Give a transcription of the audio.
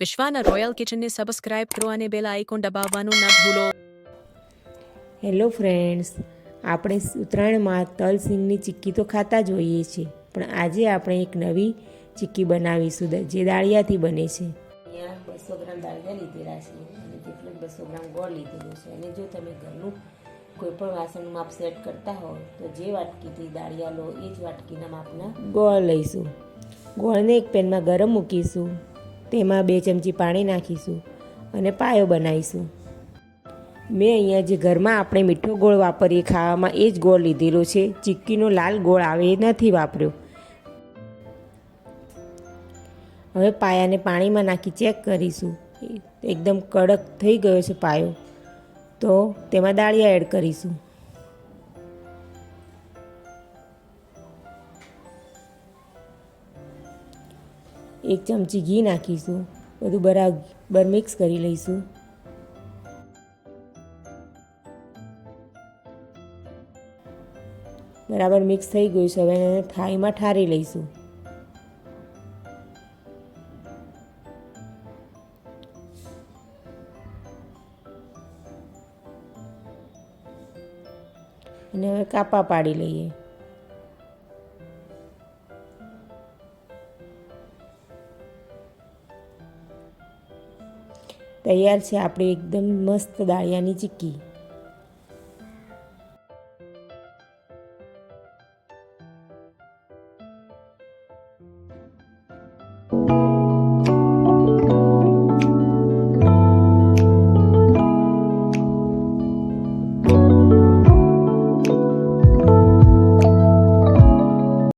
વિશ્વાના royal કિચનને subscribe કરો અને bell icon દબાવવાનું ન ભૂલો. હેલો ફ્રેન્ડ્સ આપણે ઉત્તરાયણમાં તલ સિંગની ચીક્કી તો ખાતા જ હોઈએ છીએ પણ આજે આપણે એક નવી ચીક્કી બનાવીશું જે દાળિયાથી બને છે. અહીંયા બસો ગ્રામ દાળિયા લીધેલા છે અને કેટલું બસો ગ્રામ ગોળ લીધેલું છે અને જો તમે ઘરનું કોઈ પણ વાસણનું માપ સેટ કરતા હો તો જે વાટકીથી દાળિયા લો એ જ વાટકીના માપના ગોળ લઈશું. ગોળને એક પેનમાં ગરમ મૂકીશું. તેમાં બે ચમચી પાણી નાખીશું અને પાયો બનાવીશું. મેં અહીંયા જે ઘરમાં આપણે મીઠો ગોળ વાપરીએ ખાવામાં એ જ ગોળ લીધેલો છે. ચીક્કીનો લાલ ગોળ આવે એ નથી વાપર્યો. હવે પાયાને પાણીમાં નાખી ચેક કરીશું. એકદમ કડક થઈ ગયો છે પાયો. તો તેમાં દાળિયા એડ કરીશું. એક ચમચી ઘી નાખીશું, બધું બરાબર મિક્સ કરી લઈશું. બરાબર મિક્સ થઈ ગયું છે, હવે એને થાળીમાં ઠારી લઈશું. અને હવે કાપા પાડી લઈએ. તૈયાર છે આપણે એકદમ મસ્ત દાળિયાની ચીક્કી.